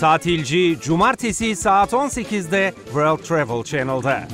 Tatilci Cumartesi saat 18'de World Travel Channel'da.